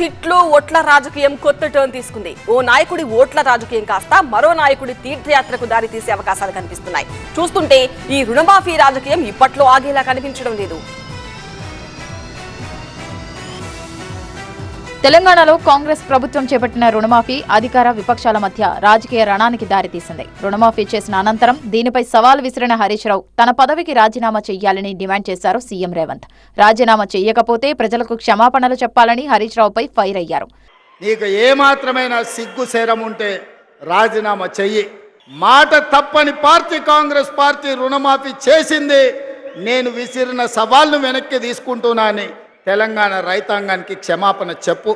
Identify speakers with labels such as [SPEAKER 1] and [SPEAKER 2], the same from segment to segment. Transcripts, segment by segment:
[SPEAKER 1] తిట్లు ఓట్ల రాజకీయం కొత్త టర్న్ తీసుకుంది. ఓ నాయకుడి ఓట్ల రాజకీయం కాస్త మరో నాయకుడి తీర్థయాత్రకు దారి తీసే అవకాశాలు కనిపిస్తున్నాయి. చూస్తుంటే ఈ రుణమాఫీ రాజకీయం ఇప్పట్లో ఆగేలా కనిపించడం లేదు.
[SPEAKER 2] తెలంగాణలో కాంగ్రెస్ ప్రభుత్వం చేపట్టిన రుణమాఫీ అధికార విపక్షాల మధ్య రాజకీయ రణానికి దారితీసింది. రుణమాఫీ చేసిన అనంతరం దీనిపై సవాల్ విసిరిన హరీష్ రావు తన పదవికి రాజీనామా చేయాలని డిమాండ్ చేశారు సీఎం రేవంత్. రాజీనామా చేయకపోతే ప్రజలకు క్షమాపణలు చెప్పాలని హరీష్ రావుపై ఫైర్ అయ్యారు.
[SPEAKER 3] నీకు ఏమాత్రమైన సిగ్గు శరం ఉంటే రాజీనామా చెయ్యి. మాట తప్పని పార్టీ కాంగ్రెస్ పార్టీ రుణమాఫీ చేసింది. నేను విసిరిన సవాల్ను వెనక్కి తీసుకుంటున్నాను తెలంగాణ రైతాంగానికి క్షమాపణ చెప్పు.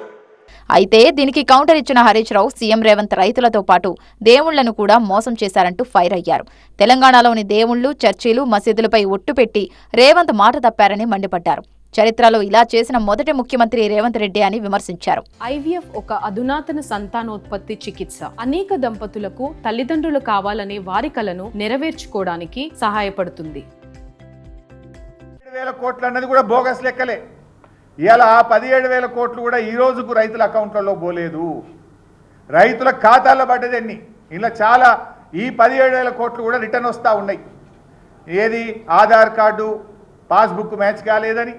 [SPEAKER 2] అయితే దీనికి కౌంటర్ ఇచ్చిన హరీష్ రావు సీఎం రేవంత్ రైతులతో పాటు దేవుళ్ళను కూడా మోసం చేశారంటూ ఫైర్ అయ్యారు. తెలంగాణలోని దేవుళ్ళు చర్చిలు మసీదులపై ఒట్టు పెట్టి రేవంత్ మాట తప్పారని మండిపడ్డారు. చరిత్రలో ఇలా చేసిన మొదటి ముఖ్యమంత్రి రేవంత్ రెడ్డి అని విమర్శించారు.
[SPEAKER 4] ఐవీఎఫ్ ఒక అధునాతన సంతానోత్పత్తి చికిత్స. అనేక దంపతులకు తల్లిదండ్రులు కావాలనే వారి కలను నెరవేర్చుకోవడానికి సహాయపడుతుంది.
[SPEAKER 5] వేల కోట్లు అన్నది కూడా బోగస్ లెక్కలే. ఇవాళ ఆ పదిహేడు వేల కోట్లు కూడా ఈ రోజుకు రైతుల అకౌంట్లలో పోలేదు. రైతుల ఖాతాల్లో పడ్డది ఎన్ని? ఇలా చాలా ఈ పదిహేడు వేల కోట్లు కూడా రిటర్న్ వస్తూ ఉన్నాయి. ఏది? ఆధార్ కార్డు పాస్బుక్ మ్యాచ్ కాలేదని.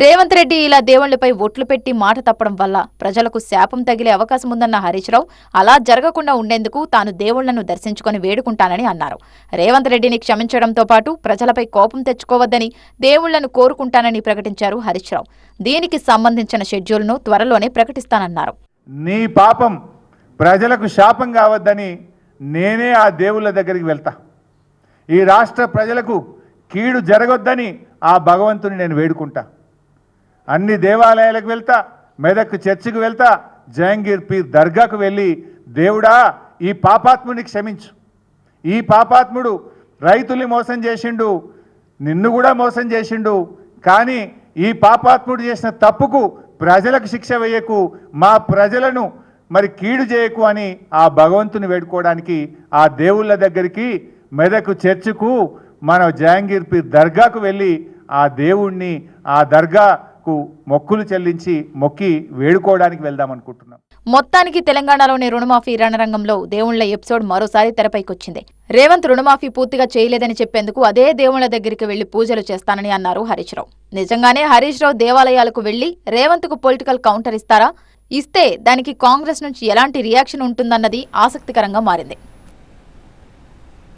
[SPEAKER 2] రేవంత్ రెడ్డి ఇలా దేవుళ్ళపై ఒట్లు పెట్టి మాట తప్పడం వల్ల ప్రజలకు శాపం తగిలే అవకాశం ఉందన్న హరీష్ రావు అలా జరగకుండా ఉండేందుకు తాను దేవుళ్ళను దర్శించుకొని వేడుకుంటానని అన్నారు. రేవంత్ రెడ్డిని క్షమించడంతో పాటు ప్రజలపై కోపం తెచ్చుకోవద్దని దేవుళ్ళను కోరుకుంటానని ప్రకటించారు హరీష్ రావు. దీనికి సంబంధించిన షెడ్యూల్ను త్వరలోనే ప్రకటిస్తానన్నారు.
[SPEAKER 5] నీ పాపం ప్రజలకు శాపం కావద్దని నేనే ఆ దేవుళ్ళ దగ్గరికి వెళ్తా. ఈ రాష్ట్ర ప్రజలకు కీడు జరగొద్దని ఆ భగవంతుని నేను వేడుకుంటా. అన్ని దేవాలయాలకు వెళ్తా మెదక్ చర్చికి వెళ్తా జహంగీర్ పీర్ దర్గాకు వెళ్ళి దేవుడా ఈ పాపాత్ముని క్షమించు. ఈ పాపాత్ముడు రైతుల్ని మోసం చేసిండు నిన్ను కూడా మోసం చేసిండు. కానీ ఈ పాపాత్ముడు చేసిన తప్పుకు ప్రజలకు శిక్ష వేయకు మా ప్రజలను మరి కీడు చేయకు అని ఆ భగవంతుని వేడుకోవడానికి ఆ దేవుళ్ళ దగ్గరికి మెదకు చర్చకు మన జహాంగీర్ పీర్ దర్గాకు వెళ్ళి ఆ దేవుణ్ణి ఆ దర్గా కు మొక్కులు చెల్లించి మొక్కి వేడుకోవడానికి వెళ్దాం అనుకుంటున్నాం.
[SPEAKER 2] మొత్తానికి తెలంగాణలోని రుణమాఫీ రణరంగంలో దేవుళ్ళ ఎపిసోడ్ మరోసారి తెరపైకొచ్చింది. రేవంత్ రుణమాఫీ పూర్తిగా చేయలేదని చెప్పేందుకు అదే దేవుళ్ళ దగ్గరికి వెళ్ళి పూజలు చేస్తానని అన్నారు హరీష్ రావు. నిజంగానే హరీష్ రావు దేవాలయాలకు వెళ్ళి రేవంత్కు పొలిటికల్ కౌంటర్ ఇస్తారా? ఇస్తే దానికి కాంగ్రెస్ నుంచి ఎలాంటి రియాక్షన్ ఉంటుందన్నది ఆసక్తికరంగా మారింది.